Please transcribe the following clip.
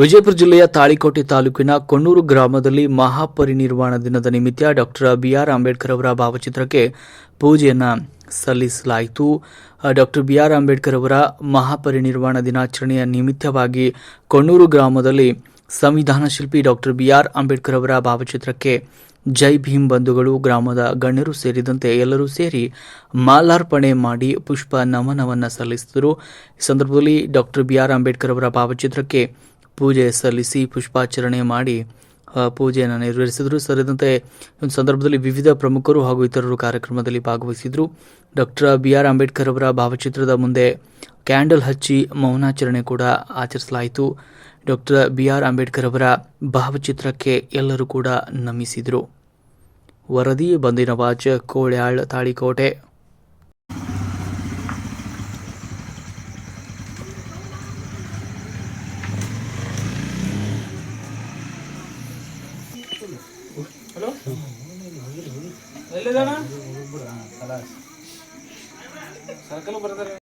ವಿಜಯಪುರ ಜಿಲ್ಲೆಯ ತಾಳಿಕೋಟೆ ತಾಲೂಕಿನ ಕೊಣ್ಣೂರು ಗ್ರಾಮದಲ್ಲಿ ಮಹಾಪರಿನಿರ್ವಾಣ ದಿನದ ನಿಮಿತ್ತ ಡಾಕ್ಟರ್ ಬಿಆರ್ ಅಂಬೇಡ್ಕರ್ ಅವರ ಭಾವಚಿತ್ರಕ್ಕೆ ಪೂಜೆಯನ್ನು ಸಲ್ಲಿಸಲಾಯಿತು. ಡಾಕ್ಟರ್ ಬಿಆರ್ ಅಂಬೇಡ್ಕರ್ ಅವರ ಮಹಾಪರಿನಿರ್ವಾಣ ದಿನಾಚರಣೆಯ ನಿಮಿತ್ತವಾಗಿ ಕೊಣ್ಣೂರು ಗ್ರಾಮದಲ್ಲಿ ಸಂವಿಧಾನ ಶಿಲ್ಪಿ ಡಾಕ್ಟರ್ ಬಿಆರ್ ಅಂಬೇಡ್ಕರ್ ಅವರ ಭಾವಚಿತ್ರಕ್ಕೆ ಜೈ ಭೀಮ್ ಬಂಧುಗಳು, ಗ್ರಾಮದ ಗಣ್ಯರು ಸೇರಿದಂತೆ ಎಲ್ಲರೂ ಸೇರಿ ಮಾಲಾರ್ಪಣೆ ಮಾಡಿ ಪುಷ್ಪ ನಮನವನ್ನು ಸಲ್ಲಿಸಿದರು. ಈ ಸಂದರ್ಭದಲ್ಲಿ ಡಾಕ್ಟರ್ ಬಿಆರ್ ಅಂಬೇಡ್ಕರ್ ಅವರ ಭಾವಚಿತ್ರಕ್ಕೆ ಪೂಜೆ ಸಲ್ಲಿಸಿ ಪುಷ್ಪಾಚರಣೆ ಮಾಡಿ ಪೂಜೆಯನ್ನು ನೆರವೇರಿಸಿದರು. ಸೇರಿದಂತೆ ಒಂದು ಸಂದರ್ಭದಲ್ಲಿ ವಿವಿಧ ಪ್ರಮುಖರು ಹಾಗೂ ಇತರರು ಕಾರ್ಯಕ್ರಮದಲ್ಲಿ ಭಾಗವಹಿಸಿದರು. ಡಾಕ್ಟರ್ ಬಿ ಆರ್ ಅಂಬೇಡ್ಕರ್ ಅವರ ಭಾವಚಿತ್ರದ ಮುಂದೆ ಕ್ಯಾಂಡಲ್ ಹಚ್ಚಿ ಮೌನಾಚರಣೆ ಕೂಡ ಆಚರಿಸಲಾಯಿತು. ಡಾಕ್ಟರ್ ಬಿ ಆರ್ ಅಂಬೇಡ್ಕರ್ ಅವರ ಭಾವಚಿತ್ರಕ್ಕೆ ಎಲ್ಲರೂ ಕೂಡ ನಮಿಸಿದರು. ವರದಿ ಬಂದಿನ ವಾಚ, ಕೋಳ್ಯಾಳ್, ತಾಳಿಕೋಟೆ. ಎಲ್ಲಿದಾನ ಸರ್ಕಲ್ ಬರ್ತಾರೆ.